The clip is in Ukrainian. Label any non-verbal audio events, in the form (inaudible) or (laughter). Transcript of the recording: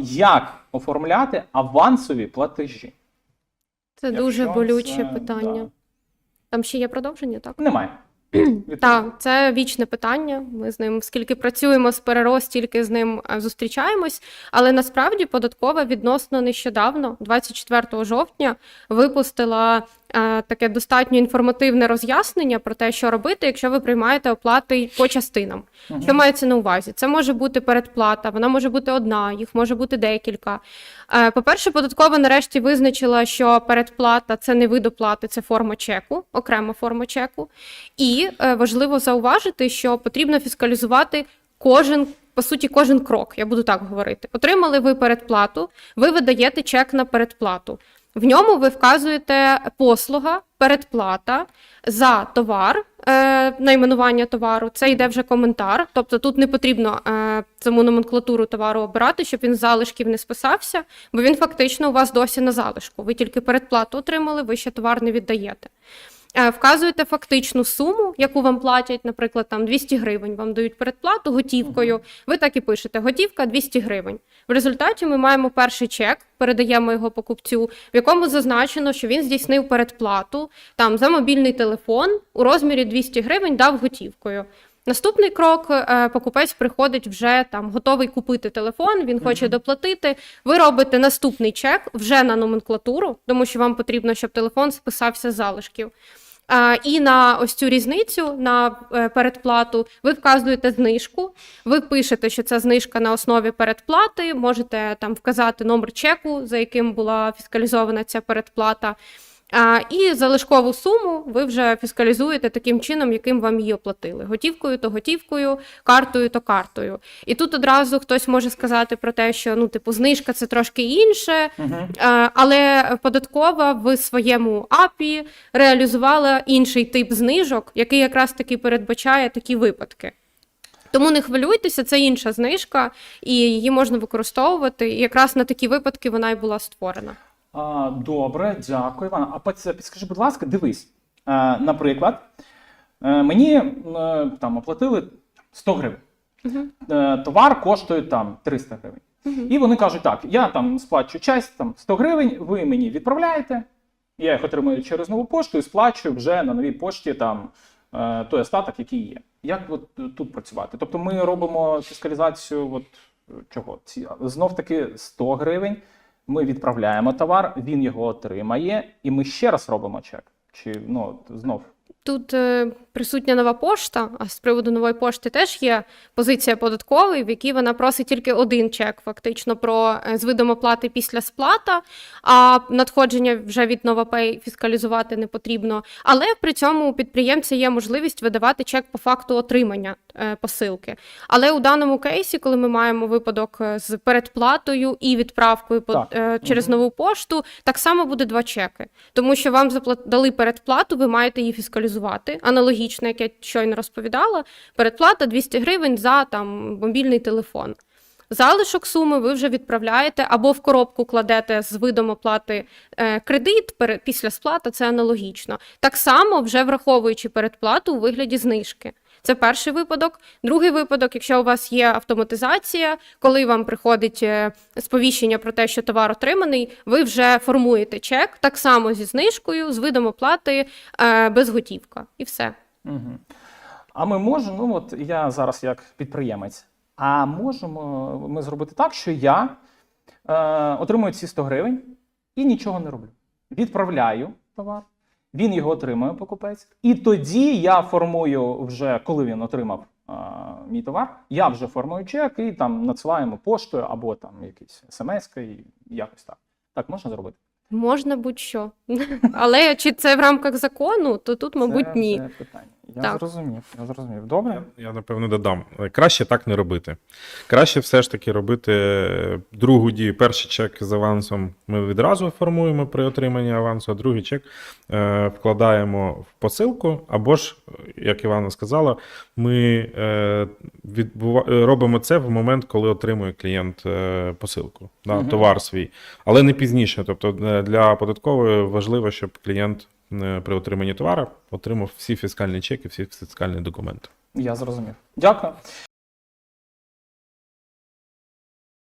Як оформляти авансові платежі? Це дуже болюче це- питання. да. Там ще є продовження, так? Немає. (clears throat) Так, це вічне питання. Ми з ним скільки працюємо з ПРРО, стільки з ним е, зустрічаємось. Але насправді податкова відносно нещодавно, 24 жовтня, випустила таке достатньо інформативне роз'яснення про те, що робити, якщо ви приймаєте оплати по частинам. Мгм. Що мається на увазі? Це може бути передплата, вона може бути одна, їх може бути декілька. Е, По-перше, податкова нарешті визначила, що передплата це не вид оплати, це форма чеку, окрема форма чеку. І е, важливо зауважити, що потрібно фіскалізувати кожен. По суті, кожен крок, я буду так говорити. Отримали ви передплату, ви видаєте чек на передплату. В ньому ви вказуєте послуга, передплата за товар, е, найменування товару. Це йде вже коментар. Тобто тут не потрібно е, саму номенклатуру товару обирати, щоб він з залишків не списався, бо він фактично у вас досі на залишку. Ви тільки передплату отримали, ви ще товар не віддаєте. Е, Вказуєте фактичну суму, яку вам платять, наприклад, там 200 гривень. Вам дають передплату готівкою. Ви так і пишете: готівка 200 гривень. В результаті ми маємо перший чек, передаємо його покупцю, в якому зазначено, що він здійснив передплату там за мобільний телефон у розмірі 200 гривень дав готівкою. Наступний крок е, покупець приходить вже там готовий купити телефон, він хоче доплатити. Ви робите наступний чек вже на номенклатуру, тому що вам потрібно, щоб телефон списався з залишків. І на ось цю різницю на е, передплату ви вказуєте знижку. Ви пишете, що це знижка на основі передплати. Можете там вказати номер чеку, за яким була фіскалізована ця передплата. А, І залишкову суму ви вже фіскалізуєте таким чином, яким вам її оплатили. Готівкою то готівкою, картою то картою. І тут одразу хтось може сказати про те, що ну, типу, знижка це трошки інше, Мгм. Е, але податкова в своєму АПІ реалізувала інший тип знижок, який якраз таки передбачає такі випадки. Тому не хвилюйтеся, це інша знижка, і її можна використовувати. І якраз на такі випадки вона і була створена. А, добре, дякую, Іван. А під- підскажи, будь ласка, дивись. Е, наприклад, е, мені е, там оплатили 100 гривень. Е, товар коштує там 300 гривень. Мгм. І вони кажуть: так, я там сплачу часть там 100 гривень, ви мені відправляєте, я їх отримую через нову пошту і сплачую вже на новій пошті там той остаток, який є. Як от тут працювати? Тобто ми робимо фіскалізацію от, чого? Ці, знов таки 100 гривень. Ми відправляємо товар, він його отримає, і ми ще раз робимо чек. Чи ну знов Тут е, присутня нова пошта, а з приводу нової пошти теж є позиція податкової, в якій вона просить тільки один чек, фактично, про е, з видом оплати після сплата, а надходження вже від NovaPay фіскалізувати не потрібно. Але при цьому у підприємця є можливість видавати чек по факту отримання е, посилки. Але у даному кейсі, коли ми маємо випадок з передплатою і відправкою по- Так. е, через нову пошту, так само буде два чеки. Тому що вам дали передплату, ви маєте її фіскалізувати. Аналогічно, як я щойно розповідала, передплата 200 гривень за там мобільний телефон. Залишок суми ви вже відправляєте або в коробку кладете з видом оплати е, кредит після сплати, це аналогічно. Так само, вже враховуючи передплату у вигляді знижки. Це перший випадок. Другий випадок, якщо у вас є автоматизація, коли вам приходить е, сповіщення про те, що товар отриманий, ви вже формуєте чек так само зі знижкою, з видом оплати е, без готівка. І все. Угу. А ми можемо, ну от я зараз як підприємець, а можемо ми зробити так, що я е, отримую ці 100 гривень і нічого не роблю. Відправляю товар, він його отримує покупець, і тоді я формую вже, коли він отримав е, мій товар, я вже формую чек і там надсилаємо поштою або там якийсь смс і якось так. Так можна зробити? Можна будь-що. Але чи це в рамках закону, то тут, мабуть, Це ні. Це питання. Я Так. зрозумів. Я зрозумів. Добре. Я, я напевно додам. Краще так не робити. Краще все ж таки робити е, другу дію. Перший чек з авансом ми відразу формуємо при отриманні авансу, а другий чек е, вкладаємо в посилку. Або ж, як Івана сказала, ми е, відбува... е, робимо це в момент, коли отримує клієнт е, посилку, да, Мгм. товар свій, але не пізніше. Тобто е, для податкової важливо, щоб клієнт при отриманні товару отримав всі фіскальні чеки, всі фіскальні документи. Я зрозумів. Дякую.